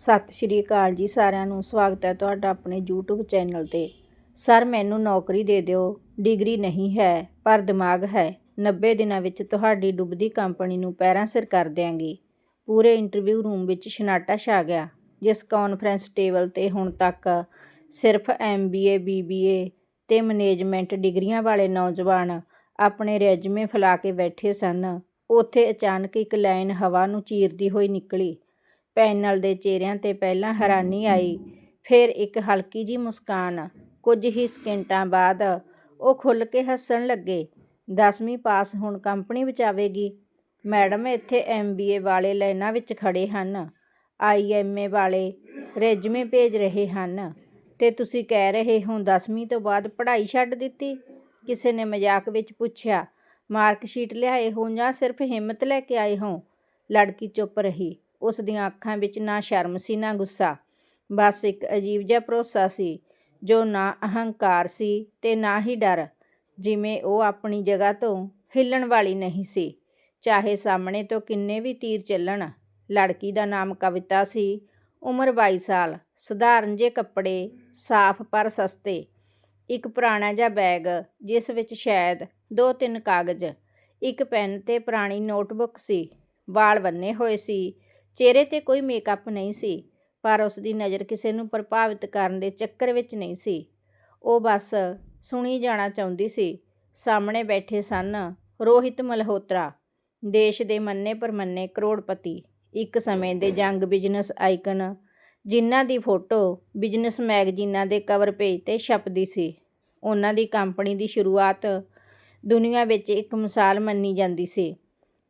ਸਤਿ ਸ਼੍ਰੀ ਅਕਾਲ ਜੀ ਸਾਰਿਆਂ ਨੂੰ, ਸਵਾਗਤ ਹੈ ਤੁਹਾਡਾ ਆਪਣੇ YouTube ਚੈਨਲ ਤੇ। ਸਰ, ਮੈਨੂੰ ਨੌਕਰੀ ਦੇ ਦਿਓ, ਡਿਗਰੀ ਨਹੀਂ ਹੈ, ਪਰ ਦਿਮਾਗ ਹੈ। 90 ਦਿਨਾਂ ਵਿੱਚ ਤੁਹਾਡੀ ਡੁੱਬਦੀ ਕੰਪਨੀ ਨੂੰ ਪੈਰਾਂ ਸਿਰ ਕਰ ਦਿਆਂਗੀ। ਪੂਰੇ ਇੰਟਰਵਿਊ ਰੂਮ ਵਿੱਚ ਸ਼ਨਾਟਾ ਛਾ ਗਿਆ, ਜਿਸ ਕਾਨਫਰੰਸ ਟੇਬਲ ਤੇ ਹੁਣ ਤੱਕ ਸਿਰਫ MBA BBA ਤੇ ਮੈਨੇਜਮੈਂਟ ਡਿਗਰੀਆਂ ਵਾਲੇ ਨੌਜਵਾਨ ਆਪਣੇ ਰੈਜ਼ੂਮੇ ਫੈਲਾ ਕੇ ਬੈਠੇ ਸਨ। ਉੱਥੇ ਅਚਾਨਕ ਇੱਕ ਲਾਈਨ ਹਵਾ ਨੂੰ ਚੀਰਦੀ ਹੋਈ ਨਿਕਲੀ। ਪੈਨਲ ਦੇ ਚਿਹਰਿਆਂ ਤੇ ਪਹਿਲਾਂ ਹੈਰਾਨੀ ਆਈ ਫਿਰ ਇੱਕ ਹਲਕੀ ਜੀ ਮੁਸਕਾਨ ਕੁਝ ਹੀ ਸਕਿੰਟਾਂ ਬਾਅਦ ਉਹ ਖੁੱਲ੍ਹ ਕੇ ਹੱਸਣ ਲੱਗੇ 10ਵੀਂ ਪਾਸ ਹੁਣ ਕੰਪਨੀ ਬਚਾਵੇਗੀ ਮੈਡਮ ਇੱਥੇ MBA ਵਾਲੇ ਲਾਈਨਾਂ ਵਿੱਚ ਖੜੇ ਹਨ IMA ਵਾਲੇ ਰੈਜ਼ੂਮੇ ਭੇਜ ਰਹੇ ਹਨ ਤੇ ਤੁਸੀਂ ਕਹਿ ਰਹੇ ਹੋ 10ਵੀਂ ਤੋਂ ਬਾਅਦ ਪੜ੍ਹਾਈ ਛੱਡ ਦਿੱਤੀ? ਕਿਸੇ ਨੇ ਮਜ਼ਾਕ ਵਿੱਚ ਪੁੱਛਿਆ ਮਾਰਕਸ਼ੀਟ ਲਿਆਏ ਹੋ ਜਾਂ ਸਿਰਫ ਹਿੰਮਤ ਲੈ ਕੇ ਆਏ ਹੋ? ਲੜਕੀ ਚੁੱਪ ਰਹੀ। ਉਸ ਦੀਆਂ ਅੱਖਾਂ ਵਿੱਚ ਨਾ ਸ਼ਰਮ ਸੀ, ਨਾ ਗੁੱਸਾ। ਬਸ ਇੱਕ ਅਜੀਬ ਜਿਹਾ ਭਰੋਸਾ ਸੀ, ਜੋ ਨਾ ਅਹੰਕਾਰ ਸੀ ਤੇ ਨਾ ਹੀ ਡਰ, ਜਿਵੇਂ ਉਹ ਆਪਣੀ ਜਗ੍ਹਾ ਤੋਂ ਹਿੱਲਣ ਵਾਲੀ ਨਹੀਂ ਸੀ। ਚਾਹੇ ਸਾਹਮਣੇ ਤੋਂ ਕਿੰਨੇ ਵੀ ਤੀਰ ਚੱਲਣ, ਲੜਕੀ ਦਾ ਨਾਮ ਕਵਿਤਾ ਸੀ, ਉਮਰ 22 ਸਾਲ, ਸਧਾਰਨ ਜਿਹੇ ਕੱਪੜੇ, ਸਾਫ਼ ਪਰ ਸਸਤੇ, ਇੱਕ ਪੁਰਾਣਾ ਜਿਹਾ ਬੈਗ, ਜਿਸ ਵਿੱਚ ਸ਼ਾਇਦ ਦੋ ਤਿੰਨ ਕਾਗਜ਼, ਇੱਕ ਪੈਨ ਤੇ ਪੁਰਾਣੀ ਨੋਟਬੁੱਕ ਸੀ, ਵਾਲ ਬੰਨੇ ਹੋਏ ਸੀ ਚਿਹਰੇ ਤੇ ਕੋਈ ਮੇਕਅਪ ਨਹੀਂ ਸੀ, ਪਰ ਉਸ ਦੀ ਨਜ਼ਰ ਕਿਸੇ ਨੂੰ ਪ੍ਰਭਾਵਿਤ ਕਰਨ ਦੇ ਚੱਕਰ ਵਿੱਚ ਨਹੀਂ ਸੀ। ਉਹ ਬਸ ਸੁਣੀ ਜਾਣਾ ਚਾਹੁੰਦੀ ਸੀ, ਸਾਹਮਣੇ ਬੈਠੇ ਸਨ ਰੋਹਿਤ ਮਲਹੋਤਰਾ, ਦੇਸ਼ ਦੇ ਮੰਨੇ ਪਰਮੰਨੇ ਕਰੋੜਪਤੀ, ਇੱਕ ਸਮੇਂ ਦੇ ਜੰਗ ਬਿਜ਼ਨਸ ਆਈਕਨ, ਜਿਨ੍ਹਾਂ ਦੀ ਫੋਟੋ ਬਿਜ਼ਨਸ ਮੈਗਜ਼ੀਨਾਂ ਦੇ ਕਵਰ ਪੇਜ ਤੇ ਛਪਦੀ ਸੀ। ਉਹਨਾਂ ਦੀ ਕੰਪਨੀ ਦੀ ਸ਼ੁਰੂਆਤ ਦੁਨੀਆ ਵਿੱਚ ਇੱਕ ਮਿਸਾਲ ਮੰਨੀ ਜਾਂਦੀ ਸੀ।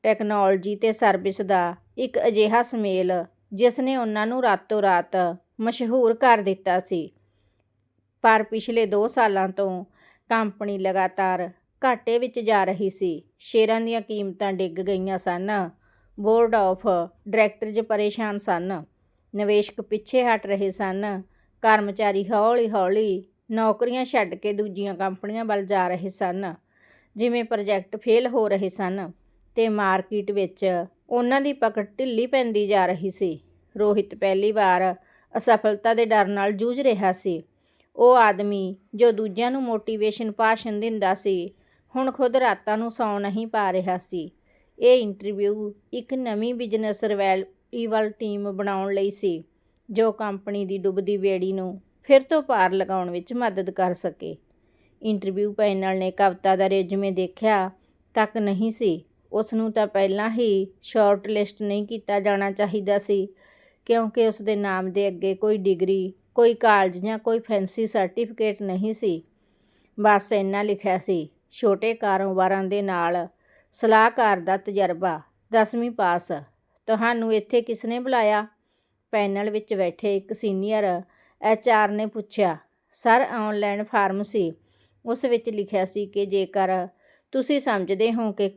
ਟੈਕਨੋਲੋਜੀ ਤੇ ਸਰਵਿਸ ਦਾ ਇੱਕ ਅਜਿਹਾ ਸੁਮੇਲ, ਜਿਸ ਨੇ ਉਹਨਾਂ ਨੂੰ ਰਾਤੋਂ ਰਾਤ ਮਸ਼ਹੂਰ ਕਰ ਦਿੱਤਾ ਸੀ। ਪਰ ਪਿਛਲੇ 2 ਸਾਲਾਂ ਤੋਂ ਕੰਪਨੀ ਲਗਾਤਾਰ ਘਾਟੇ ਵਿੱਚ ਜਾ ਰਹੀ ਸੀ। ਸ਼ੇਅਰਾਂ ਦੀਆਂ ਕੀਮਤਾਂ ਡਿੱਗ ਗਈਆਂ ਸਨ। ਬੋਰਡ ਆਫ ਡਾਇਰੈਕਟਰਜ਼ ਪਰੇਸ਼ਾਨ ਸਨ। ਨਿਵੇਸ਼ਕ ਪਿੱਛੇ ਹਟ ਰਹੇ ਸਨ। ਕਰਮਚਾਰੀ ਹੌਲੀ-ਹੌਲੀ ਨੌਕਰੀਆਂ ਛੱਡ ਕੇ ਦੂਜੀਆਂ ਕੰਪਨੀਆਂ ਵੱਲ ਜਾ ਰਹੇ ਸਨ, ਜਿਵੇਂ ਪ੍ਰੋਜੈਕਟ ਫੇਲ ਹੋ ਰਹੇ ਸਨ। ਤੇ ਮਾਰਕੀਟ ਵਿੱਚ ਉਹਨਾਂ ਦੀ ਪਕੜ ਢਿੱਲੀ ਪੈਂਦੀ ਜਾ ਰਹੀ ਸੀ। ਰੋਹਿਤ ਪਹਿਲੀ ਵਾਰ ਅਸਫਲਤਾ ਦੇ ਡਰ ਨਾਲ ਜੂਝ ਰਿਹਾ ਸੀ। ਉਹ ਆਦਮੀ ਜੋ ਦੂਜਿਆਂ ਨੂੰ ਮੋਟੀਵੇਸ਼ਨ ਭਾਸ਼ਣ ਦਿੰਦਾ ਸੀ, ਹੁਣ ਖੁਦ ਰਾਤਾਂ ਨੂੰ ਸੌਂ ਨਹੀਂ ਪਾ ਰਿਹਾ ਸੀ। ਇਹ ਇੰਟਰਵਿਊ ਇੱਕ ਨਵੀਂ ਬਿਜ਼ਨਸ ਰਿਵਾਈਵਲ ਟੀਮ ਬਣਾਉਣ ਲਈ ਸੀ, ਜੋ ਕੰਪਨੀ ਦੀ ਡੁੱਬਦੀ ਬੇੜੀ ਨੂੰ ਫਿਰ ਤੋਂ ਪਾਰ ਲਗਾਉਣ ਵਿੱਚ ਮਦਦ ਕਰ ਸਕੇ। ਇੰਟਰਵਿਊ ਪੈਨਲ ਨੇ ਕਵਿਤਾ ਦਾ ਰੈਜ਼ੂਮੇ ਦੇਖਿਆ ਤੱਕ ਨਹੀਂ ਸੀ। ਉਸ ਨੂੰ ਤਾਂ ਪਹਿਲਾਂ ਹੀ ਸ਼ਾਰਟ ਲਿਸਟ ਨਹੀਂ ਕੀਤਾ ਜਾਣਾ ਚਾਹੀਦਾ ਸੀ, ਕਿਉਂਕਿ ਉਸ ਦੇ ਨਾਮ ਦੇ ਅੱਗੇ ਕੋਈ ਡਿਗਰੀ, ਕੋਈ ਕਾਲਜ ਜਾਂ ਕੋਈ ਫੈਂਸੀ ਸਰਟੀਫਿਕੇਟ ਨਹੀਂ ਸੀ। ਬਸ ਇੰਨਾ ਲਿਖਿਆ ਸੀ, ਛੋਟੇ ਕਾਰੋਬਾਰਾਂ ਦੇ ਨਾਲ ਸਲਾਹਕਾਰ ਦਾ ਤਜਰਬਾ 10ਵੀਂ ਪਾਸ। ਤੁਹਾਨੂੰ ਇੱਥੇ ਕਿਸ ਨੇ ਬੁਲਾਇਆ? ਪੈਨਲ ਵਿੱਚ ਬੈਠੇ ਇੱਕ ਸੀਨੀਅਰ ਐਚਆਰ ਨੇ ਪੁੱਛਿਆ, ਸਰ ਆਨਲਾਈਨ ਫਾਰਮ ਸੀ। ਉਸ ਵਿੱਚ ਲਿਖਿਆ ਸੀ ਕਿ ਜੇਕਰ ਤੁਸੀਂ ਸਮਝਦੇ ਹੋ ਕਿ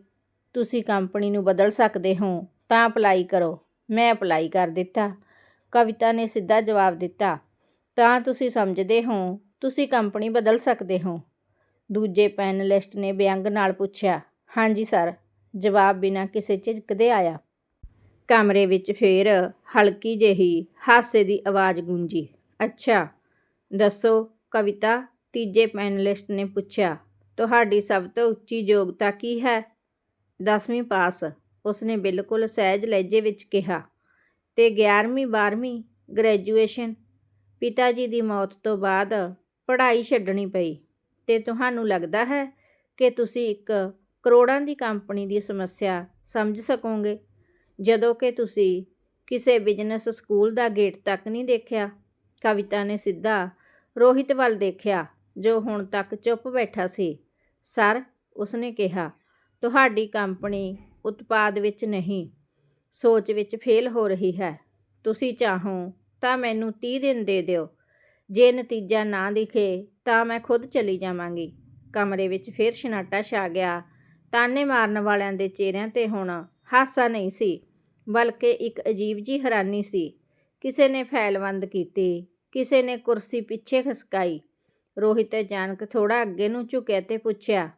ਤੁਸੀਂ ਕੰਪਨੀ ਨੂੰ ਬਦਲ ਸਕਦੇ ਹੋ, ਤਾਂ ਅਪਲਾਈ ਕਰੋ। ਮੈਂ ਅਪਲਾਈ ਕਰ ਦਿੱਤਾ। ਕਵਿਤਾ ਨੇ ਸਿੱਧਾ ਜਵਾਬ ਦਿੱਤਾ, ਤਾਂ ਤੁਸੀਂ ਸਮਝਦੇ ਹੋ, ਤੁਸੀਂ ਕੰਪਨੀ ਬਦਲ ਸਕਦੇ ਹੋ। ਦੂਜੇ ਪੈਨਲਿਸਟ ਨੇ ਵਿਅੰਗ ਨਾਲ ਪੁੱਛਿਆ, ਹਾਂਜੀ ਸਰ। ਜਵਾਬ ਬਿਨਾਂ ਕਿਸੇ ਝਿਜਕਦੇ ਆਇਆ। ਕਮਰੇ ਵਿੱਚ ਫੇਰ ਹਲਕੀ ਜਿਹੀ ਹਾਸੇ ਦੀ ਆਵਾਜ਼ ਗੂੰਜੀ, ਅੱਛਾ, ਦੱਸੋ, ਕਵਿਤਾ? ਤੀਜੇ ਪੈਨਲਿਸਟ ਨੇ ਪੁੱਛਿਆ, ਤੁਹਾਡੀ ਸਭ ਤੋਂ ਉੱਚੀ ਯੋਗਤਾ ਕੀ ਹੈ? 10ਵੀਂ ਪਾਸ, ਉਸਨੇ ਬਿਲਕੁਲ ਸਹਿਜ ਲਹਿਜੇ ਵਿੱਚ ਕਿਹਾ ਤੇ 11ਵੀਂ 12ਵੀਂ ਗ੍ਰੈਜੂਏਸ਼ਨ ਪਿਤਾ ਜੀ ਦੀ ਮੌਤ ਤੋਂ ਬਾਅਦ ਪੜ੍ਹਾਈ ਛੱਡਣੀ ਪਈ। ਤੇ ਤੁਹਾਨੂੰ ਲੱਗਦਾ ਹੈ ਕਿ ਤੁਸੀਂ ਇੱਕ ਕਰੋੜਾਂ ਦੀ ਕੰਪਨੀ ਦੀ ਸਮੱਸਿਆ ਸਮਝ ਸਕੋਗੇ? ਜਦੋਂ ਕਿ ਤੁਸੀਂ ਕਿਸੇ ਬਿਜ਼ਨਸ ਸਕੂਲ ਦਾ ਗੇਟ ਤੱਕ ਨਹੀਂ ਦੇਖਿਆ, ਕਵਿਤਾ ਨੇ ਸਿੱਧਾ ਰੋਹਿਤ ਵੱਲ ਦੇਖਿਆ, ਜੋ ਹੁਣ ਤੱਕ ਚੁੱਪ ਬੈਠਾ ਸੀ। ਸਰ, ਉਸਨੇ ਕਿਹਾ ਤੁਹਾਡੀ ਕੰਪਨੀ ਉਤਪਾਦ ਵਿੱਚ ਨਹੀਂ, ਸੋਚ ਵਿੱਚ ਫੇਲ ਹੋ ਰਹੀ ਹੈ। ਤੁਸੀਂ ਚਾਹੋ ਤਾਂ ਮੈਨੂੰ 30 ਦਿਨ ਦੇ ਦਿਓ। ਜੇ ਨਤੀਜਾ ਨਾ ਦਿਖੇ ਤਾਂ ਮੈਂ ਖੁਦ ਚਲੀ ਜਾਵਾਂਗੀ। ਕਮਰੇ ਵਿੱਚ ਫੇਰ ਸ਼ਨਾਟਾ ਛਾ ਗਿਆ। ਤਾਨੇ ਮਾਰਨ ਵਾਲਿਆਂ ਦੇ ਚਿਹਰਿਆਂ ਤੇ ਹੁਣ ਹਾਸਾ ਨਹੀਂ ਸੀ, ਬਲਕਿ ਇੱਕ ਅਜੀਬ ਜੀ ਹੈਰਾਨੀ ਸੀ। ਕਿਸੇ ਨੇ ਫੈਲਵੰਦ ਕੀਤੀ, ਕਿਸੇ ਨੇ ਕੁਰਸੀ ਪਿੱਛੇ ਖਸਕਾਈ। ਰੋਹਿਤ ਅਚਾਨਕ ਥੋੜਾ ਅੱਗੇ ਨੂੰ ਝੁਕਿਆ ਤੇ ਪੁੱਛਿਆ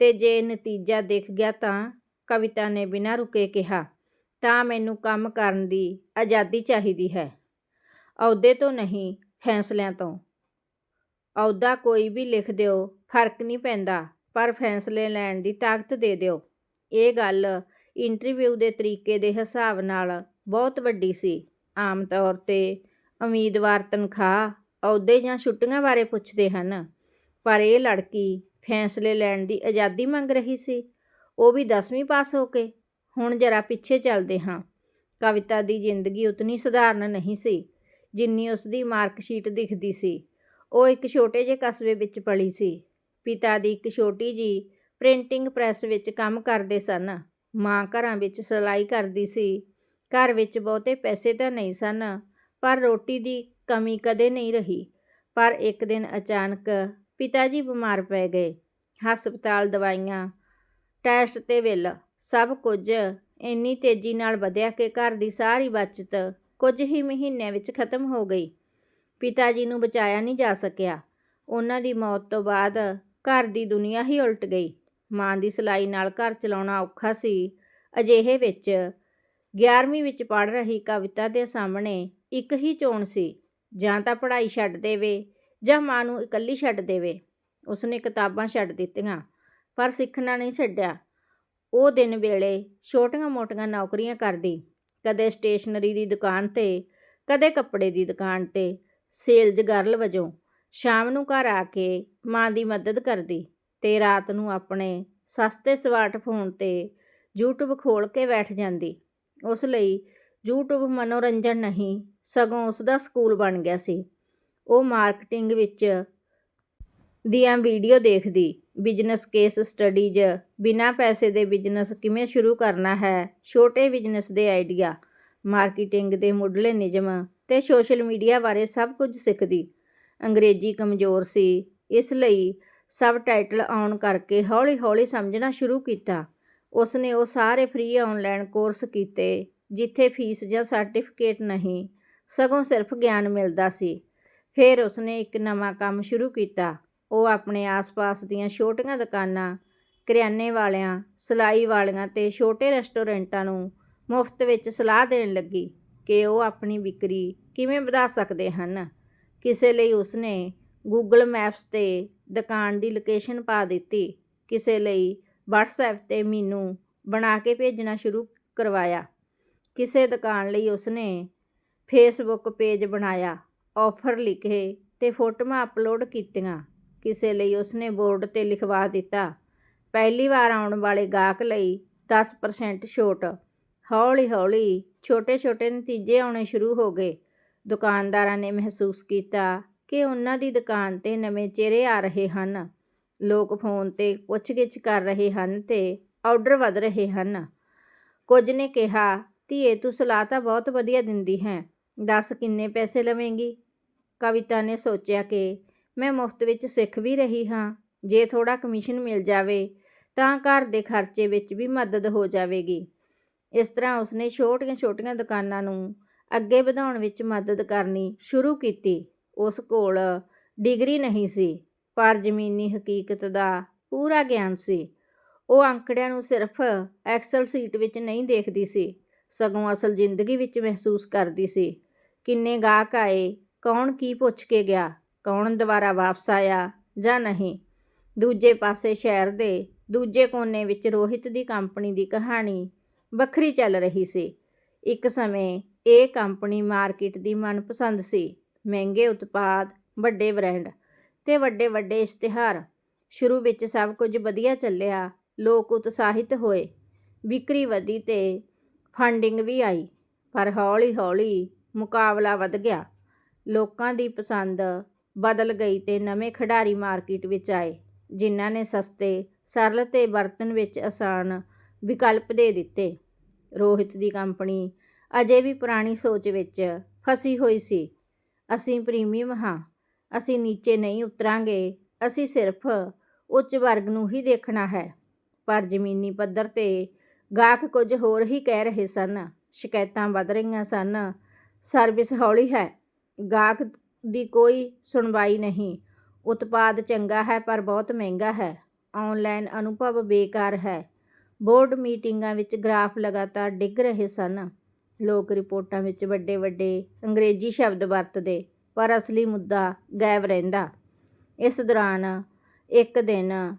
ਤੇ ਜੇ ਨਤੀਜਾ ਦਿਖ ਗਿਆ ਤਾਂ ਕਵਿਤਾ ਨੇ ਬਿਨਾਂ ਰੁਕੇ ਕਿਹਾ, ਤਾਂ ਮੈਨੂੰ ਕੰਮ ਕਰਨ ਦੀ ਆਜ਼ਾਦੀ ਚਾਹੀਦੀ ਹੈ। ਅਹੁਦੇ ਤੋਂ ਨਹੀਂ, ਫੈਸਲਿਆਂ ਤੋਂ। ਅਹੁਦਾ ਕੋਈ ਵੀ ਲਿਖ ਦਿਓ, ਫ਼ਰਕ ਨਹੀਂ ਪੈਂਦਾ, ਪਰ ਫੈਸਲੇ ਲੈਣ ਦੀ ਤਾਕਤ ਦੇ ਦਿਓ। ਇਹ ਗੱਲ ਇੰਟਰਵਿਊ ਦੇ ਤਰੀਕੇ ਦੇ ਹਿਸਾਬ ਨਾਲ ਬਹੁਤ ਵੱਡੀ ਸੀ। ਆਮ ਤੌਰ ਤੇ ਉਮੀਦਵਾਰ ਤਨਖਾਹ ਅਹੁਦੇ ਜਾਂ ਛੁੱਟੀਆਂ ਬਾਰੇ ਪੁੱਛਦੇ ਹਨ, ਪਰ ਇਹ ਲੜਕੀ ਫੈਸਲੇ ਲੈਣ ਦੀ ਆਜ਼ਾਦੀ ਮੰਗ ਰਹੀ ਸੀ। ਉਹ ਵੀ 10ਵੀਂ ਪਾਸ ਹੋ ਕੇ। ਹੁਣ ਜਰਾ ਪਿੱਛੇ ਚੱਲਦੇ ਹਾਂ। ਕਵਿਤਾ ਦੀ ਜ਼ਿੰਦਗੀ ਉਤਨੀ ਸਧਾਰਨ ਨਹੀਂ ਸੀ, ਜਿੰਨੀ ਉਸ ਦੀ ਮਾਰਕਸ਼ੀਟ ਦਿਖਦੀ ਸੀ। ਉਹ ਇੱਕ ਛੋਟੇ ਜਿਹੇ ਕਸਬੇ ਵਿੱਚ ਪਲੀ ਸੀ। ਪਿਤਾ ਦੀ ਇੱਕ ਛੋਟੀ ਜੀ ਪ੍ਰਿੰਟਿੰਗ ਪ੍ਰੈਸ ਵਿੱਚ ਕੰਮ ਕਰਦੇ ਸਨ। ਮਾਂ ਘਰਾਂ ਵਿੱਚ ਸਿਲਾਈ ਕਰਦੀ ਸੀ। ਘਰ ਵਿੱਚ ਬਹੁਤੇ ਪੈਸੇ ਤਾਂ ਨਹੀਂ ਸਨ, ਪਰ ਰੋਟੀ ਦੀ ਕਮੀ ਕਦੇ ਨਹੀਂ ਰਹੀ। ਪਰ ਇੱਕ ਦਿਨ ਅਚਾਨਕ ਪਿਤਾ ਜੀ ਬਿਮਾਰ ਪੈ ਗਏ। ਹਸਪਤਾਲ, ਦਵਾਈਆਂ, ਟੈਸਟ ਤੇ ਬਿੱਲ ਸਭ ਕੁਝ ਇੰਨੀ ਤੇਜ਼ੀ ਨਾਲ ਵਧਿਆ ਕਿ ਘਰ ਦੀ ਸਾਰੀ ਬਚਤ ਕੁਝ ਹੀ ਮਹੀਨਿਆਂ ਵਿੱਚ ਖਤਮ ਹੋ ਗਈ। ਪਿਤਾ ਜੀ ਨੂੰ ਬਚਾਇਆ ਨਹੀਂ ਜਾ ਸਕਿਆ। ਉਹਨਾਂ ਦੀ ਮੌਤ ਤੋਂ ਬਾਅਦ ਘਰ ਦੀ ਦੁਨੀਆ ਹੀ ਉਲਟ ਗਈ। ਮਾਂ ਦੀ ਸਿਲਾਈ ਨਾਲ ਘਰ ਚਲਾਉਣਾ ਔਖਾ ਸੀ। ਅਜਿਹੇ ਵਿੱਚ 11ਵੀਂ ਵਿੱਚ ਪੜ੍ਹ ਰਹੀ ਕਵਿਤਾ ਦੇ ਸਾਹਮਣੇ ਇੱਕ ਹੀ ਚੋਣ ਸੀ। ਜਾਂ ਤਾਂ ਪੜ੍ਹਾਈ ਛੱਡ ਦੇਵੇ ਜਾਂ ਮਾਂ ਨੂੰ ਇਕੱਲੀ ਛੱਡ ਦੇਵੇ। ਉਸਨੇ ਕਿਤਾਬਾਂ ਛੱਡ ਦਿੱਤੀਆਂ, ਪਰ ਸਿੱਖਣਾ ਨਹੀਂ ਛੱਡਿਆ। ਉਹ ਦਿਨ ਵੇਲੇ ਛੋਟੀਆਂ-ਮੋਟੀਆਂ ਨੌਕਰੀਆਂ ਕਰਦੀ। ਕਦੇ ਸਟੇਸ਼ਨਰੀ ਦੀ ਦੁਕਾਨ ਤੇ, ਕਦੇ ਕੱਪੜੇ ਦੀ ਦੁਕਾਨ ਤੇ, ਸੇਲਜ਼ ਗਰਲ ਵਜੋਂ ਸ਼ਾਮ ਨੂੰ ਘਰ ਆ ਕੇ ਮਾਂ ਦੀ ਮਦਦ ਕਰਦੀ ਤੇ ਰਾਤ ਨੂੰ ਆਪਣੇ ਸਸਤੇ ਸਮਾਰਟਫੋਨ ਤੇ YouTube ਖੋਲ ਕੇ ਬੈਠ ਜਾਂਦੀ। ਉਸ ਲਈ YouTube ਮਨੋਰੰਜਨ ਨਹੀਂ, ਸਗੋਂ ਉਸ ਦਾ ਸਕੂਲ ਬਣ ਗਿਆ ਸੀ। ਉਹ ਮਾਰਕੀਟਿੰਗ ਵਿੱਚ ਦੀਆਂ ਵੀਡੀਓ ਦੇਖਦੀ, ਬਿਜ਼ਨਸ ਕੇਸ ਸਟੱਡੀਜ਼, ਬਿਨਾਂ ਪੈਸੇ ਦੇ ਬਿਜ਼ਨਸ ਕਿਵੇਂ ਸ਼ੁਰੂ ਕਰਨਾ ਹੈ? ਛੋਟੇ ਬਿਜ਼ਨਸ ਦੇ ਆਈਡੀਆ, ਮਾਰਕੀਟਿੰਗ ਦੇ ਮੁੱਢਲੇ ਨਿਯਮ ਤੇ ਸੋਸ਼ਲ ਮੀਡੀਆ ਬਾਰੇ ਸਭ ਕੁਝ ਸਿੱਖਦੀ। ਅੰਗਰੇਜ਼ੀ ਕਮਜ਼ੋਰ ਸੀ, ਇਸ ਲਈ ਸਬ ਟਾਈਟਲ ਆਨ ਕਰਕੇ ਹੌਲੀ-ਹੌਲੀ ਸਮਝਣਾ ਸ਼ੁਰੂ ਕੀਤਾ। ਉਸਨੇ ਉਹ ਸਾਰੇ ਫ੍ਰੀ ਆਨਲਾਈਨ ਕੋਰਸ ਕੀਤੇ, ਜਿੱਥੇ ਫੀਸ ਜਾਂ ਸਰਟੀਫਿਕੇਟ ਨਹੀਂ, ਸਗੋਂ ਸਿਰਫ ਗਿਆਨ ਮਿਲਦਾ ਸੀ। ਫਿਰ ਉਸਨੇ ਇੱਕ ਨਵਾਂ ਕੰਮ ਸ਼ੁਰੂ ਕੀਤਾ। ਉਹ ਆਪਣੇ ਆਸ-ਪਾਸ ਦੀਆਂ ਛੋਟੀਆਂ ਦੁਕਾਨਾਂ, ਕਰਿਆਨੇ ਵਾਲਿਆਂ, ਸਿਲਾਈ ਵਾਲਿਆਂ ਤੇ ਛੋਟੇ ਰੈਸਟੋਰੈਂਟਾਂ ਨੂੰ ਮੁਫਤ ਵਿੱਚ ਸਲਾਹ ਦੇਣ ਲੱਗੀ ਕਿ ਉਹ ਆਪਣੀ ਵਿਕਰੀ ਕਿਵੇਂ ਵਧਾ ਸਕਦੇ ਹਨ। ਕਿਸੇ ਲਈ ਉਸਨੇ ਗੂਗਲ ਮੈਪਸ ਤੇ ਦੁਕਾਨ ਦੀ ਲੋਕੇਸ਼ਨ ਪਾ ਦਿੱਤੀ। ਕਿਸੇ ਲਈ WhatsApp ਤੇ ਮੈਨੂੰ ਬਣਾ ਕੇ ਭੇਜਣਾ ਸ਼ੁਰੂ ਕਰਵਾਇਆ। ਕਿਸੇ ਦੁਕਾਨ ਲਈ ਉਸਨੇ ਫੇਸਬੁੱਕ ਪੇਜ ਬਣਾਇਆ। ਆਫਰ ਲਿਖੇ ਤੇ ਫੋਟੋਆਂ ਅਪਲੋਡ ਕੀਤੀਆਂ। ਕਿਸੇ ਲਈ ਉਸਨੇ ਬੋਰਡ ਤੇ ਲਿਖਵਾ ਦਿੱਤਾ। ਪਹਿਲੀ ਵਾਰ ਆਉਣ ਵਾਲੇ ਗਾਹਕ ਲਈ 10% ਛੋਟ। ਹੌਲੀ-ਹੌਲੀ ਛੋਟੇ-ਛੋਟੇ ਨਤੀਜੇ ਆਉਣੇ ਸ਼ੁਰੂ ਹੋ ਗਏ। ਦੁਕਾਨਦਾਰਾਂ ਨੇ ਮਹਿਸੂਸ ਕੀਤਾ ਕਿ ਉਹਨਾਂ ਦੀ ਦੁਕਾਨ ਤੇ ਨਵੇਂ ਚਿਹਰੇ ਆ ਰਹੇ ਹਨ। ਲੋਕ ਫੋਨ ਤੇ ਪੁੱਛਗਿੱਛ ਕਰ ਰਹੇ ਹਨ ਤੇ ਆਰਡਰ ਵਧ ਰਹੇ ਹਨ। ਕੁਝ ਨੇ ਕਿਹਾ, ਧੀਏ, ਤੂੰ ਸਲਾਹ ਤਾਂ ਬਹੁਤ ਵਧੀਆ ਦਿੰਦੀ ਹੈ। ਦੱਸ ਕਿੰਨੇ ਪੈਸੇ ਲਵੇਂਗੀ? ਕਵਿਤਾ ਨੇ ਸੋਚਿਆ ਕਿ ਮੈਂ ਮੁਫਤ ਵਿੱਚ ਸਿੱਖ ਵੀ ਰਹੀ ਹਾਂ, ਜੇ ਥੋੜਾ ਕਮਿਸ਼ਨ ਮਿਲ ਜਾਵੇ, ਤਾਂ ਘਰ ਦੇ ਖਰਚੇ ਵਿੱਚ ਵੀ ਮਦਦ ਹੋ ਜਾਵੇਗੀ। ਇਸ ਤਰ੍ਹਾਂ ਉਸਨੇ ਛੋਟੀਆਂ-ਛੋਟੀਆਂ ਦੁਕਾਨਾਂ ਨੂੰ ਅੱਗੇ ਵਧਾਉਣ ਵਿੱਚ ਮਦਦ ਕਰਨੀ ਸ਼ੁਰੂ ਕੀਤੀ। ਉਸ ਕੋਲ ਡਿਗਰੀ ਨਹੀਂ ਸੀ, ਪਰ ਜ਼ਮੀਨੀ ਹਕੀਕਤ ਦਾ ਪੂਰਾ ਗਿਆਨ ਸੀ। ਉਹ ਅੰਕੜਿਆਂ ਨੂੰ ਸਿਰਫ ਐਕਸਲ ਸੀਟ ਵਿੱਚ ਨਹੀਂ ਦੇਖਦੀ ਸੀ, ਸਗੋਂ ਅਸਲ ਜ਼ਿੰਦਗੀ ਵਿੱਚ ਮਹਿਸੂਸ ਕਰਦੀ ਸੀ। ਕਿੰਨੇ ਗਾਹਕ ਆਏ, ਕੌਣ ਕੀ ਪੁੱਛ ਕੇ ਗਿਆ, ਕੌਣ ਦੁਬਾਰਾ ਵਾਪਸ ਆਇਆ ਜਾਂ ਨਹੀਂ। ਦੂਜੇ ਪਾਸੇ ਸ਼ਹਿਰ ਦੇ ਦੂਜੇ ਕੋਨੇ ਵਿੱਚ ਰੋਹਿਤ ਦੀ ਕੰਪਨੀ ਦੀ ਕਹਾਣੀ ਵੱਖਰੀ ਚੱਲ ਰਹੀ ਸੀ। ਇੱਕ ਸਮੇਂ ਇਹ ਕੰਪਨੀ ਮਾਰਕੀਟ ਦੀ ਮਨਪਸੰਦ ਸੀ, ਮਹਿੰਗੇ ਉਤਪਾਦ, ਵੱਡੇ ਬ੍ਰਾਂਡ ਤੇ ਵੱਡੇ ਵੱਡੇ ਇਸ਼ਤਿਹਾਰ। ਸ਼ੁਰੂ ਵਿੱਚ ਸਭ ਕੁਝ ਵਧੀਆ ਚੱਲਿਆ, ਲੋਕ ਉਤਸ਼ਾਹਿਤ ਹੋਏ। ਵਿਕਰੀ ਵਧੀ ਤੇ ਫੰਡਿੰਗ ਵੀ ਆਈ, ਪਰ ਹੌਲੀ-ਹੌਲੀ ਮੁਕਾਬਲਾ ਵਧ ਗਿਆ। ਲੋਕਾਂ ਦੀ ਪਸੰਦ ਬਦਲ ਗਈ ਤੇ ਨਵੇਂ ਖਿਡਾਰੀ ਮਾਰਕੀਟ ਵਿੱਚ ਆਏ, ਜਿਨ੍ਹਾਂ ਨੇ ਸਸਤੇ, ਸਰਲ ਤੇ ਵਰਤਣ ਵਿੱਚ ਆਸਾਨ ਵਿਕਲਪ ਦੇ ਦਿੱਤੇ। ਰੋਹਿਤ ਦੀ ਕੰਪਨੀ ਅਜੇ ਵੀ ਪੁਰਾਣੀ ਸੋਚ ਵਿੱਚ ਫਸੀ ਹੋਈ ਸੀ। ਅਸੀਂ ਪ੍ਰੀਮੀਅਮ ਹਾਂ, ਅਸੀਂ ਨੀਚੇ ਨਹੀਂ ਉਤਰਾਂਗੇ, ਅਸੀਂ ਸਿਰਫ ਉੱਚ ਵਰਗ ਨੂੰ ਹੀ ਦੇਖਣਾ ਹੈ। ਪਰ ਜ਼ਮੀਨੀ ਪੱਧਰ ਤੇ ਗਾਹਕ ਕੁਝ ਹੋਰ ਹੀ ਕਹਿ ਰਹੇ ਸਨ। ਸ਼ਿਕਾਇਤਾਂ ਵੱਧ ਰਹੀਆਂ ਸਨ ਸਰਵਿਸ ਹੌਲੀ ਹੈ। ਗਾਹਕ ਦੀ ਕੋਈ ਸੁਣਵਾਈ ਨਹੀਂ। ਉਤਪਾਦ ਚੰਗਾ ਹੈ ਪਰ ਬਹੁਤ ਮਹਿੰਗਾ ਹੈ। ਆਨਲਾਈਨ ਅਨੁਭਵ ਬੇਕਾਰ ਹੈ। ਬੋਰਡ ਮੀਟਿੰਗਾਂ ਵਿੱਚ ਗ੍ਰਾਫ ਲਗਾਤਾਰ ਡਿੱਗ ਰਹੇ ਸਨ। ਲੋਕ ਰਿਪੋਰਟਾਂ ਵਿੱਚ ਵੱਡੇ ਵੱਡੇ ਅੰਗਰੇਜ਼ੀ ਸ਼ਬਦ ਵਰਤਦੇ, ਪਰ ਅਸਲੀ ਮੁੱਦਾ ਗਾਇਬ ਰਹਿੰਦਾ। ਇਸ ਦੌਰਾਨ ਇੱਕ ਦਿਨ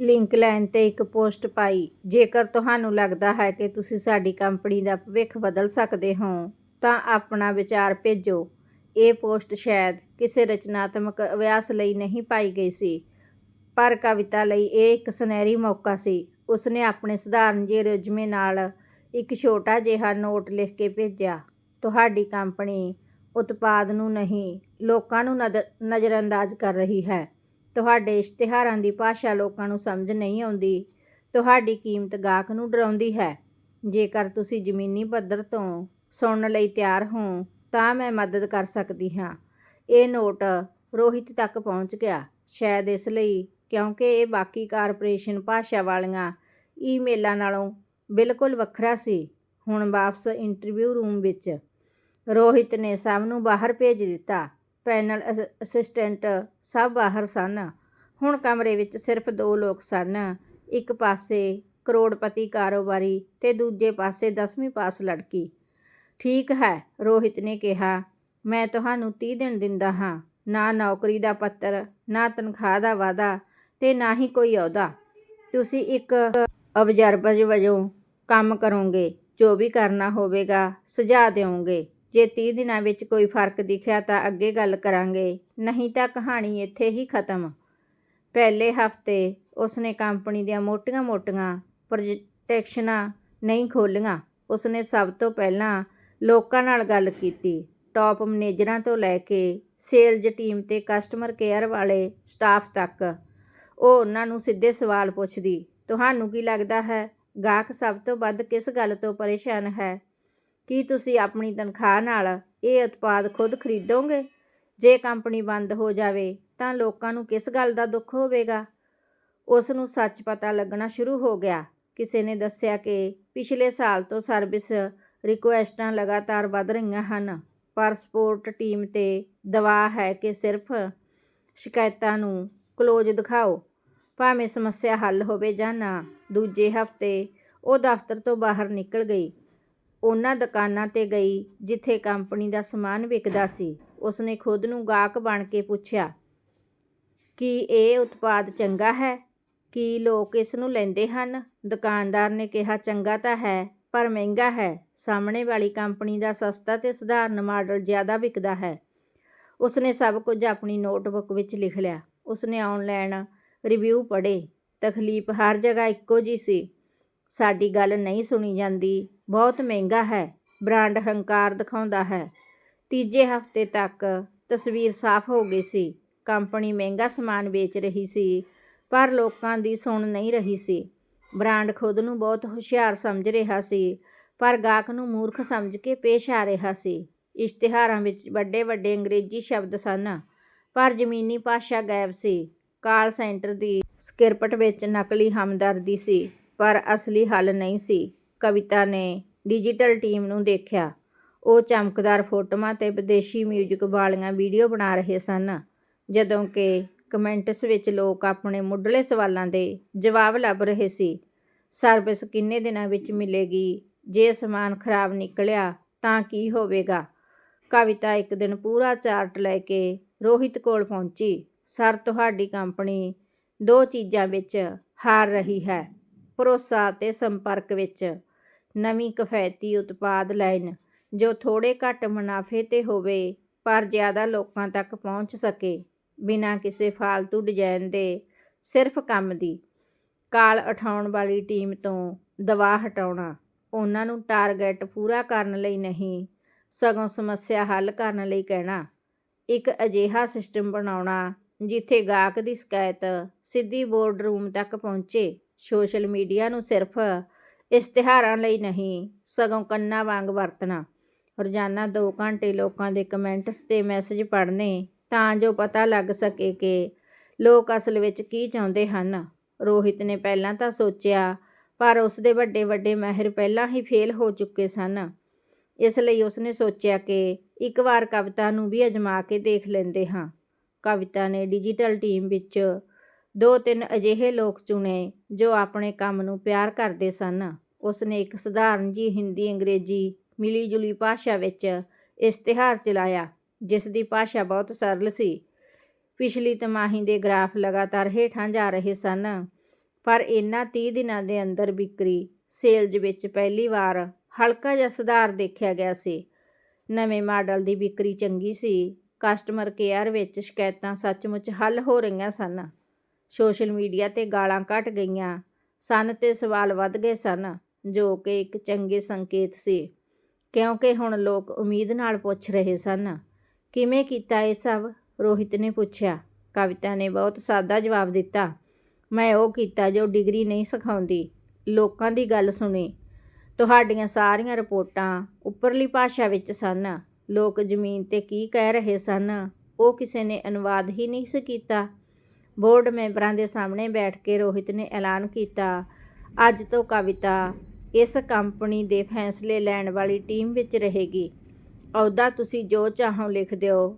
ਲਿੰਕਲਾਈਨ ਤੇ ਇੱਕ ਪੋਸਟ ਪਾਈ, ਜੇਕਰ ਤੁਹਾਨੂੰ ਲੱਗਦਾ ਹੈ ਕਿ ਤੁਸੀਂ ਸਾਡੀ ਕੰਪਨੀ ਦਾ ਭਵਿੱਖ ਬਦਲ ਸਕਦੇ ਹੋ ਤਾਂ ਆਪਣਾ ਵਿਚਾਰ ਭੇਜੋ। ਇਹ ਪੋਸਟ ਸ਼ਾਇਦ ਕਿਸੇ ਰਚਨਾਤਮਕ ਅਭਿਆਸ ਲਈ ਨਹੀਂ ਪਾਈ ਗਈ ਸੀ, ਪਰ ਕਵਿਤਾ ਲਈ ਇਹ ਇੱਕ ਸੁਨਹਿਰੀ ਮੌਕਾ ਸੀ। ਉਸਨੇ ਆਪਣੇ ਸਧਾਰਨ ਜਿਹੇ ਰਿਜ਼ਮੇ ਨਾਲ ਇੱਕ ਛੋਟਾ ਜਿਹਾ ਨੋਟ ਲਿਖ ਕੇ ਭੇਜਿਆ, ਤੁਹਾਡੀ ਕੰਪਨੀ ਉਤਪਾਦ ਨੂੰ ਨਹੀਂ, ਲੋਕਾਂ ਨੂੰ ਨਦ- ਨਜ਼ਰਅੰਦਾਜ਼ ਕਰ ਰਹੀ ਹੈ। ਤੁਹਾਡੇ ਇਸ਼ਤਿਹਾਰਾਂ ਦੀ ਭਾਸ਼ਾ ਲੋਕਾਂ ਨੂੰ ਸਮਝ ਨਹੀਂ ਆਉਂਦੀ। ਤੁਹਾਡੀ ਕੀਮਤ ਗਾਹਕ ਨੂੰ ਡਰਾਉਂਦੀ ਹੈ। ਜੇਕਰ ਤੁਸੀਂ ਜ਼ਮੀਨੀ ਪੱਧਰ ਤੋਂ ਸੁਣਨ ਲਈ ਤਿਆਰ ਹੋ ਤਾਂ ਮੈਂ ਮਦਦ ਕਰ ਸਕਦੀ ਹਾਂ। ਇਹ ਨੋਟ ਰੋਹਿਤ ਤੱਕ ਪਹੁੰਚ ਗਿਆ। ਸ਼ਾਇਦ ਇਸ ਲਈ, ਕਿਉਂਕਿ ਇਹ ਬਾਕੀ ਕਾਰਪੋਰੇਸ਼ਨ ਭਾਸ਼ਾ ਵਾਲੀਆਂ ਈਮੇਲਾਂ ਨਾਲੋਂ ਬਿਲਕੁਲ ਵੱਖਰਾ ਸੀ। ਹੁਣ ਵਾਪਸ ਇੰਟਰਵਿਊ ਰੂਮ ਵਿੱਚ, ਰੋਹਿਤ ਨੇ ਸਭ ਨੂੰ ਬਾਹਰ ਭੇਜ ਦਿੱਤਾ। ਪੈਨਲ ਅਸ- ਅਸਿਸਟੈਂਟ ਸਭ ਬਾਹਰ ਸਨ। ਹੁਣ ਕਮਰੇ ਵਿੱਚ ਸਿਰਫ ਦੋ ਲੋਕ ਸਨ। ਇੱਕ ਪਾਸੇ ਕਰੋੜਪਤੀ ਕਾਰੋਬਾਰੀ ਤੇ ਦੂਜੇ ਪਾਸੇ 10ਵੀਂ ਪਾਸ ਲੜਕੀ। ਠੀਕ ਹੈ, ਰੋਹਿਤ ਨੇ ਕਿਹਾ। ਮੈਂ ਤੁਹਾਨੂੰ 30 ਦਿਨ ਦਿੰਦਾ ਹਾਂ। ਨਾ ਨੌਕਰੀ ਦਾ ਪੱਤਰ, ਨਾ ਤਨਖਾਹ ਦਾ ਵਾਅਦਾ ਤੇ ਨਾ ਹੀ ਕੋਈ ਅਹੁਦਾ। ਤੁਸੀਂ ਇੱਕ ਅਬਜ਼ਰਵਰ ਵਜੋਂ ਕੰਮ ਕਰੋਗੇ, ਜੋ ਵੀ ਕਰਨਾ ਹੋਵੇਗਾ ਸੁਝਾਅ ਦਿਓਗੇ। ਜੇ 30 ਦਿਨਾਂ ਵਿੱਚ ਕੋਈ ਫ਼ਰਕ ਦਿਖਿਆ ਤਾਂ ਅੱਗੇ ਗੱਲ ਕਰਾਂਗੇ, ਨਹੀਂ ਤਾਂ ਕਹਾਣੀ ਇੱਥੇ ਹੀ ਖਤਮ। ਪਹਿਲੇ ਹਫ਼ਤੇ ਉਸਨੇ ਕੰਪਨੀ ਦੀਆਂ ਮੋਟੀਆਂ-ਮੋਟੀਆਂ ਪ੍ਰੋਜੈਕਸ਼ਨਾਂ ਨਹੀਂ ਖੋਲੀਆਂ ਉਸਨੇ ਸਭ ਤੋਂ ਪਹਿਲਾਂ ਲੋਕਾਂ ਨਾਲ ਗੱਲ ਕੀਤੀ। ਟਾਪ ਮੈਨੇਜਰਾਂ ਤੋਂ ਲੈ ਕੇ ਸੇਲਜ਼ ਟੀਮ ਤੇ ਕਸਟਮਰ ਕੇਅਰ ਵਾਲੇ ਸਟਾਫ ਤੱਕ ਉਹ ਉਹਨਾਂ ਨੂੰ ਸਿੱਧੇ ਸਵਾਲ ਪੁੱਛਦੀ, ਤੁਹਾਨੂੰ ਕੀ ਲੱਗਦਾ ਹੈ ਗਾਹਕ ਸਭ ਤੋਂ ਵੱਧ ਕਿਸ ਗੱਲ ਤੋਂ ਪਰੇਸ਼ਾਨ ਹੈ? ਕੀ ਤੁਸੀਂ ਆਪਣੀ ਤਨਖਾਹ ਨਾਲ ਇਹ ਉਤਪਾਦ ਖੁਦ ਖਰੀਦੋਗੇ? ਜੇ ਕੰਪਨੀ ਬੰਦ ਹੋ ਜਾਵੇ ਤਾਂ ਲੋਕਾਂ ਨੂੰ ਕਿਸ ਗੱਲ ਦਾ ਦੁੱਖ ਹੋਵੇਗਾ? ਉਸ ਨੂੰ ਸੱਚ ਪਤਾ ਲੱਗਣਾ ਸ਼ੁਰੂ ਹੋ ਗਿਆ। ਕਿਸੇ ਨੇ ਦੱਸਿਆ ਕਿ ਪਿਛਲੇ ਸਾਲ ਤੋਂ ਸਰਵਿਸ ਰਿਕੁਐਸਟਾਂ ਲਗਾਤਾਰ ਵੱਧ ਰਹੀਆਂ ਹਨ। ਪਰ ਸਪੋਰਟ ਟੀਮ ਤੇ ਦਬਾਅ ਹੈ ਕਿ ਸਿਰਫ ਸ਼ਿਕਾਇਤਾਂ ਨੂੰ ਕਲੋਜ਼ ਦਿਖਾਓ, ਭਾਵੇਂ ਸਮੱਸਿਆ ਹੱਲ ਹੋਵੇ ਜਾਂ ਨਾ। ਦੂਜੇ ਹਫ਼ਤੇ ਉਹ ਦਫ਼ਤਰ ਤੋਂ ਬਾਹਰ ਨਿਕਲ ਗਈ। ਉਹਨਾਂ ਦੁਕਾਨਾਂ ਤੇ ਗਈ ਜਿੱਥੇ ਕੰਪਨੀ ਦਾ ਸਮਾਨ ਵਿਕਦਾ ਸੀ। ਉਸਨੇ ਖੁਦ ਨੂੰ ਗਾਹਕ ਬਣ ਕੇ ਪੁੱਛਿਆ, ਕੀ ਇਹ ਉਤਪਾਦ ਚੰਗਾ ਹੈ? ਕੀ ਲੋਕ ਇਸ ਨੂੰ ਲੈਂਦੇ ਹਨ? ਦੁਕਾਨਦਾਰ ਨੇ ਕਿਹਾ, ਚੰਗਾ ਤਾਂ ਹੈ ਪਰ ਮਹਿੰਗਾ ਹੈ। ਸਾਹਮਣੇ ਵਾਲੀ ਕੰਪਨੀ ਦਾ ਸਸਤਾ ਤੇ ਸਧਾਰਨ ਮਾਡਲ ਜ਼ਿਆਦਾ ਵਿਕਦਾ ਹੈ। ਉਸਨੇ ਸਭ ਕੁਝ ਆਪਣੀ ਨੋਟਬੁੱਕ ਵਿੱਚ ਲਿਖ ਲਿਆ। ਉਸਨੇ ਆਨਲਾਈਨ ਰਿਵਿਊ ਪੜ੍ਹੇ। ਤਕਲੀਫ ਹਰ ਜਗ੍ਹਾ ਇੱਕੋ ਜੀ ਸੀ। ਸਾਡੀ ਗੱਲ ਨਹੀਂ ਸੁਣੀ ਜਾਂਦੀ। ਬਹੁਤ ਮਹਿੰਗਾ ਹੈ। ਬ੍ਰਾਂਡ ਹੰਕਾਰ ਦਿਖਾਉਂਦਾ ਹੈ। ਤੀਜੇ ਹਫ਼ਤੇ ਤੱਕ ਤਸਵੀਰ ਸਾਫ਼ ਹੋ ਗਈ ਸੀ। ਕੰਪਨੀ ਮਹਿੰਗਾ ਸਮਾਨ ਵੇਚ ਰਹੀ ਸੀ, ਪਰ ਲੋਕਾਂ ਦੀ ਸੁਣ ਨਹੀਂ ਰਹੀ ਸੀ। ਬ੍ਰਾਂਡ ਖੁਦ ਨੂੰ ਬਹੁਤ ਹੁਸ਼ਿਆਰ ਸਮਝ ਰਿਹਾ ਸੀ, ਪਰ ਗਾਹਕ ਨੂੰ ਮੂਰਖ ਸਮਝ ਕੇ ਪੇਸ਼ ਆ ਰਿਹਾ ਸੀ। ਇਸ਼ਤਿਹਾਰਾਂ ਵਿੱਚ ਵੱਡੇ ਵੱਡੇ ਅੰਗਰੇਜ਼ੀ ਸ਼ਬਦ ਸਨ, ਪਰ ਜ਼ਮੀਨੀ ਭਾਸ਼ਾ ਗਾਇਬ ਸੀ। ਕਾਲ ਸੈਂਟਰ ਦੀ ਸਕ੍ਰਿਪਟ ਵਿੱਚ ਨਕਲੀ ਹਮਦਰਦੀ ਸੀ, ਪਰ ਅਸਲੀ ਹੱਲ ਨਹੀਂ ਸੀ। ਕਵਿਤਾ ਨੇ ਡਿਜੀਟਲ ਟੀਮ ਨੂੰ ਦੇਖਿਆ। ਉਹ ਚਮਕਦਾਰ ਫੋਟੋਆਂ ਤੇ ਵਿਦੇਸ਼ੀ ਮਿਊਜ਼ਿਕ ਵਾਲੀਆਂ ਵੀਡੀਓ ਬਣਾ ਰਹੇ ਸਨ, ਜਦੋਂ ਕਿ ਕਮੈਂਟਸ ਵਿੱਚ ਲੋਕ ਆਪਣੇ ਮੁੱਢਲੇ ਸਵਾਲਾਂ ਦੇ ਜਵਾਬ ਲੱਭ ਰਹੇ ਸੀ। ਸਰਵਿਸ ਕਿੰਨੇ ਦਿਨਾਂ ਵਿੱਚ ਮਿਲੇਗੀ? ਜੇ ਸਮਾਨ ਖਰਾਬ ਨਿਕਲਿਆ ਤਾਂ ਕੀ ਹੋਵੇਗਾ? ਕਵਿਤਾ ਇੱਕ ਦਿਨ ਪੂਰਾ ਚਾਰਟ ਲੈ ਕੇ ਰੋਹਿਤ ਕੋਲ ਪਹੁੰਚੀ। ਸਰ, ਤੁਹਾਡੀ ਕੰਪਨੀ ਦੋ ਚੀਜ਼ਾਂ ਵਿੱਚ ਹਾਰ ਰਹੀ ਹੈ। ਭਰੋਸਾ ਅਤੇ ਸੰਪਰਕ ਵਿੱਚ ਨਵੀਂ ਕਿਫਾਇਤੀ ਉਤਪਾਦ ਲਾਈਨ, ਜੋ ਥੋੜੇ ਘੱਟ ਮੁਨਾਫੇ ਤੇ ਹੋਵੇ, ਪਰ ਜ਼ਿਆਦਾ ਲੋਕਾਂ ਤੱਕ ਪਹੁੰਚ ਸਕੇ। ਬਿਨਾਂ ਕਿਸੇ ਫਾਲਤੂ ਡਿਜ਼ਾਈਨ ਦੇ, ਸਿਰਫ ਕੰਮ ਦੀ। ਕਾਲ ਉਠਾਉਣ ਵਾਲੀ ਟੀਮ ਤੋਂ ਦਬਾਅ ਹਟਾਉਣਾ। ਉਹਨਾਂ ਨੂੰ ਟਾਰਗੇਟ ਪੂਰਾ ਕਰਨ ਲਈ ਨਹੀਂ, ਸਗੋਂ ਸਮੱਸਿਆ ਹੱਲ ਕਰਨ ਲਈ ਕਹਿਣਾ। ਇੱਕ ਅਜਿਹਾ ਸਿਸਟਮ ਬਣਾਉਣਾ ਜਿੱਥੇ ਗਾਹਕ ਦੀ ਸ਼ਿਕਾਇਤ ਸਿੱਧੀ ਬੋਰਡ ਰੂਮ ਤੱਕ ਪਹੁੰਚੇ। ਸੋਸ਼ਲ ਮੀਡੀਆ ਨੂੰ ਸਿਰਫ ਇਸ਼ਤਿਹਾਰਾਂ ਲਈ ਨਹੀਂ, ਸਗੋਂ ਕੰਨਾਂ ਵਾਂਗ ਵਰਤਣਾ। ਰੋਜ਼ਾਨਾ 2 ਘੰਟੇ ਲੋਕਾਂ ਦੇ ਕਮੈਂਟਸ ਤੇ ਮੈਸੇਜ ਪੜ੍ਹਨੇ ਤਾਂ ਜੋ ਪਤਾ ਲੱਗ ਸਕੇ ਕਿ ਲੋਕ ਅਸਲ ਵਿੱਚ ਕੀ ਚਾਹੁੰਦੇ ਹਨ। ਰੋਹਿਤ ਨੇ ਪਹਿਲਾਂ ਤਾਂ ਸੋਚਿਆ, ਪਰ ਉਸ ਦੇ ਵੱਡੇ ਵੱਡੇ ਮਾਹਿਰ ਪਹਿਲਾਂ ਹੀ ਫੇਲ ਹੋ ਚੁੱਕੇ ਸਨ। ਇਸ ਲਈ ਉਸਨੇ ਸੋਚਿਆ ਕਿ ਇੱਕ ਵਾਰ ਕਵਿਤਾ ਨੂੰ ਵੀ ਅਜਮਾ ਕੇ ਦੇਖ ਲੈਂਦੇ ਹਾਂ। ਕਵਿਤਾ ਨੇ ਡਿਜੀਟਲ ਟੀਮ ਵਿੱਚ ਦੋ ਤਿੰਨ ਅਜਿਹੇ ਲੋਕ ਚੁਣੇ ਜੋ ਆਪਣੇ ਕੰਮ ਨੂੰ ਪਿਆਰ ਕਰਦੇ ਸਨ। ਉਸਨੇ ਇੱਕ ਸਧਾਰਨ ਜੀ ਹਿੰਦੀ ਅੰਗਰੇਜ਼ੀ ਮਿਲੀ ਜੁਲੀ ਭਾਸ਼ਾ ਵਿੱਚ ਇਸ਼ਤਿਹਾਰ ਚਲਾਇਆ। ਜਿਸ ਦੀ ਭਾਸ਼ਾ ਬਹੁਤ ਸਰਲ ਸੀ। ਪਿਛਲੀ ਤਿਮਾਹੀ ਦੇ ਗ੍ਰਾਫ ਲਗਾਤਾਰ ਹੇਠਾਂ ਜਾ ਰਹੇ ਸਨ। ਪਰ ਇਹਨਾਂ 30 ਦਿਨਾਂ ਦੇ ਅੰਦਰ ਵਿਕਰੀ ਸੇਲਜ਼ ਵਿੱਚ ਪਹਿਲੀ ਵਾਰ ਹਲਕਾ ਜਿਹਾ ਸੁਧਾਰ ਦੇਖਿਆ ਗਿਆ ਸੀ। ਨਵੇਂ ਮਾਡਲ ਦੀ ਵਿਕਰੀ ਚੰਗੀ ਸੀ। ਕਸਟਮਰ ਕੇਅਰ ਵਿੱਚ ਸ਼ਿਕਾਇਤਾਂ ਸੱਚਮੁੱਚ ਹੱਲ ਹੋ ਰਹੀਆਂ ਸਨ। ਸੋਸ਼ਲ ਮੀਡੀਆ ਤੇ ਗਾਲਾਂ ਘਟ ਗਈਆਂ ਸਨ ਤੇ ਸਵਾਲ ਵੱਧ ਗਏ ਸਨ, ਜੋ ਕਿ ਇੱਕ ਚੰਗੇ ਸੰਕੇਤ ਸੀ। ਕਿਉਂਕਿ ਹੁਣ ਲੋਕ ਉਮੀਦ ਨਾਲ ਪੁੱਛ ਰਹੇ ਸਨ। ਕਿਵੇਂ ਕੀਤਾ ਇਹ ਸਭ? ਰੋਹਿਤ ਨੇ ਪੁੱਛਿਆ। ਕਵਿਤਾ ਨੇ ਬਹੁਤ ਸਾਦਾ ਜਵਾਬ ਦਿੱਤਾ। ਮੈਂ ਉਹ ਕੀਤਾ ਜੋ ਡਿਗਰੀ ਨਹੀਂ ਸਿਖਾਉਂਦੀ। ਲੋਕਾਂ ਦੀ ਗੱਲ ਸੁਣੀ। ਤੁਹਾਡੀਆਂ ਸਾਰੀਆਂ ਰਿਪੋਰਟਾਂ ਉੱਪਰਲੀ ਭਾਸ਼ਾ ਵਿੱਚ ਸਨ। ਲੋਕ ਜ਼ਮੀਨ ਤੇ ਕੀ ਕਹਿ ਰਹੇ ਸਨ? ਉਹ ਕਿਸੇ ਨੇ ਅਨੁਵਾਦ ਹੀ ਨਹੀਂ ਸੀ ਕੀਤਾ। ਬੋਰਡ ਮੈਂਬਰਾਂ ਦੇ ਸਾਹਮਣੇ ਬੈਠ ਕੇ ਰੋਹਿਤ ਨੇ ਐਲਾਨ ਕੀਤਾ, ਅੱਜ ਤੋਂ ਕਵਿਤਾ ਇਸ ਕੰਪਨੀ ਦੇ ਫੈਸਲੇ ਲੈਣ ਵਾਲੀ ਟੀਮ ਵਿੱਚ ਰਹੇਗੀ। ਅਹੁਦਾ ਤੁਸੀਂ ਜੋ ਚਾਹੋ ਲਿਖ ਦਿਓ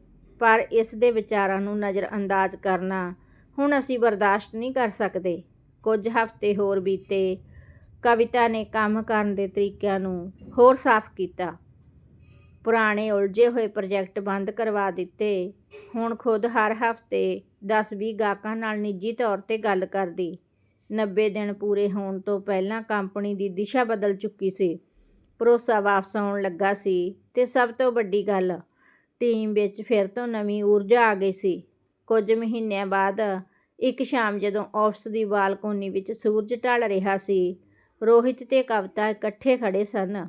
ਪਰ ਇਸ ਦੇ ਵਿਚਾਰਾਂ ਨੂੰ ਨਜ਼ਰਅੰਦਾਜ਼ ਕਰਨਾ ਹੁਣ ਅਸੀਂ ਬਰਦਾਸ਼ਤ ਨਹੀਂ ਕਰ ਸਕਦੇ। ਕੁਝ ਹਫ਼ਤੇ ਹੋਰ ਬੀਤੇ, ਕਵਿਤਾ ਨੇ ਕੰਮ ਕਰਨ ਦੇ ਤਰੀਕਿਆਂ ਨੂੰ ਹੋਰ ਸਾਫ਼ ਕੀਤਾ। ਪੁਰਾਣੇ ਉਲਝੇ ਹੋਏ ਪ੍ਰੋਜੈਕਟ ਬੰਦ ਕਰਵਾ ਦਿੱਤੇ। ਹੁਣ ਖੁਦ ਹਰ ਹਫ਼ਤੇ 10-20 ਗਾਹਕਾਂ ਨਾਲ ਨਿੱਜੀ ਤੌਰ ਤੇ ਗੱਲ ਕਰਦੀ। 90 ਦਿਨ ਪੂਰੇ ਹੋਣ ਤੋਂ ਪਹਿਲਾਂ ਕੰਪਨੀ ਦੀ ਦਿਸ਼ਾ ਬਦਲ ਚੁੱਕੀ ਸੀ। ਭਰੋਸਾ ਵਾਪਸ ਆਉਣ ਲੱਗਾ ਸੀ ਤੇ ਸਭ ਤੋਂ ਵੱਡੀ ਗੱਲ, ਟੀਮ ਵਿੱਚ ਫਿਰ ਤੋਂ ਨਵੀਂ ਊਰਜਾ ਆ ਗਈ ਸੀ। ਕੁਝ ਮਹੀਨਿਆਂ ਬਾਅਦ ਇੱਕ ਸ਼ਾਮ ਜਦੋਂ ਆਫਿਸ ਦੀ ਬਾਲਕੋਨੀ ਵਿੱਚ ਸੂਰਜ ਢਲ ਰਿਹਾ ਸੀ, ਰੋਹਿਤ ਤੇ ਕਵਿਤਾ ਇਕੱਠੇ ਖੜੇ ਸਨ।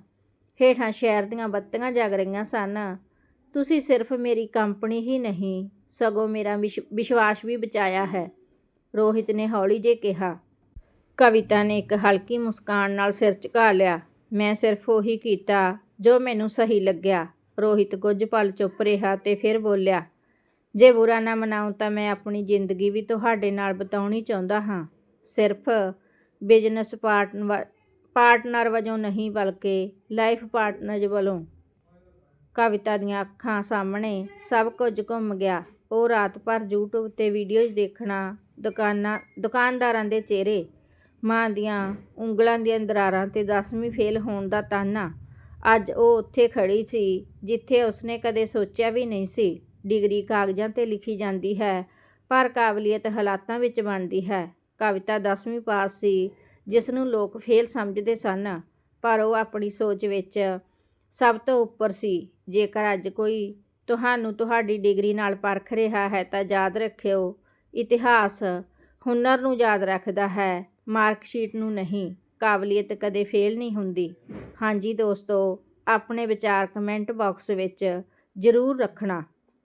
ਹੇਠਾਂ ਸ਼ਹਿਰ ਦੀਆਂ ਬੱਤੀਆਂ ਜਗ ਰਹੀਆਂ ਸਨ। ਤੁਸੀਂ ਸਿਰਫ ਮੇਰੀ ਕੰਪਨੀ ਹੀ ਨਹੀਂ, ਸਗੋਂ ਮੇਰਾ ਵਿਸ਼- ਵਿਸ਼ਵਾਸ ਵੀ ਬਚਾਇਆ ਹੈ, ਰੋਹਿਤ ਨੇ ਹੌਲੀ ਜਿਹੇ ਕਿਹਾ। ਕਵਿਤਾ ਨੇ ਇੱਕ ਹਲਕੀ ਮੁਸਕਾਨ ਨਾਲ ਸਿਰ ਝੁਕਾ ਲਿਆ। ਮੈਂ ਸਿਰਫ ਉਹੀ ਕੀਤਾ ਜੋ ਮੈਨੂੰ ਸਹੀ ਲੱਗਿਆ। ਰੋਹਿਤ ਕੁਝ ਪਲ ਚੁੱਪ ਰਿਹਾ ਤੇ ਫਿਰ ਬੋਲਿਆ, ਜੇ ਬੁਰਾ ਨਾ ਮਨਾਉ ਤਾਂ ਮੈਂ ਆਪਣੀ ਜ਼ਿੰਦਗੀ ਵੀ ਤੁਹਾਡੇ ਨਾਲ ਬਿਤਾਉਣੀ ਚਾਹੁੰਦਾ ਹਾਂ। ਸਿਰਫ ਬਿਜ਼ਨਸ ਪਾਰਟਨਰ ਪਾਰਟਨਰ ਵਜੋਂ ਨਹੀਂ ਬਲਕਿ ਲਾਈਫ ਪਾਰਟਨਰ ਵੱਲੋਂ। ਕਵਿਤਾ ਦੀਆਂ ਅੱਖਾਂ ਸਾਹਮਣੇ ਸਭ ਕੁਝ ਘੁੰਮ ਗਿਆ। ਉਹ ਰਾਤ ਭਰ YouTube ਤੇ ਵੀਡੀਓਜ਼ ਦੇਖਣਾ, ਦੁਕਾਨਾਂ, ਦੁਕਾਨਦਾਰਾਂ ਦੇ ਚਿਹਰੇ ਮਾਂ ਦੀਆਂ ਉਂਗਲਾਂ ਦੀਆਂ ਦਰਾਰਾਂ ਤੇ 10ਵੀਂ ਫੇਲ ਹੋਣ ਦਾ ਤਾਨਾ। ਅੱਜ ਉਹ ਉੱਥੇ ਖੜੀ ਸੀ, ਜਿੱਥੇ ਉਸਨੇ ਕਦੇ ਸੋਚਿਆ ਵੀ ਨਹੀਂ ਸੀ, ਡਿਗਰੀ ਕਾਗਜ਼ਾਂ ਤੇ ਲਿਖੀ ਜਾਂਦੀ ਹੈ, ਪਰ ਕਾਬਲੀਅਤ ਹਾਲਾਤਾਂ ਵਿੱਚ ਬਣਦੀ ਹੈ। ਕਵਿਤਾ 10ਵੀਂ ਪਾਸ ਸੀ ਜਿਸ ਨੂੰ ਲੋਕ ਫੇਲ ਸਮਝਦੇ ਸਨ, ਪਰ ਉਹ ਆਪਣੀ ਸੋਚ ਵਿੱਚ ਸਭ ਤੋਂ ਉੱਪਰ ਸੀ। ਜੇਕਰ ਅੱਜ ਕੋਈ ਤੁਹਾਨੂੰ ਤੁਹਾਡੀ ਡਿਗਰੀ ਨਾਲ ਪਰਖ ਰਿਹਾ ਹੈ ਤਾਂ ਯਾਦ ਰੱਖਿਓ, ਇਤਿਹਾਸ ਹੁਨਰ ਨੂੰ ਯਾਦ ਰੱਖਦਾ ਹੈ। ਮਾਰਕਸ਼ੀਟ ਨੂੰ ਨਹੀਂ, ਕਾਬਲੀਅਤ ਕਦੇ ਫੇਲ ਨਹੀਂ ਹੁੰਦੀ। ਹਾਂਜੀ ਦੋਸਤੋ, ਆਪਣੇ ਵਿਚਾਰ ਕਮੈਂਟ ਬਾਕਸ ਵਿੱਚ ਜ਼ਰੂਰ ਰੱਖਣਾ।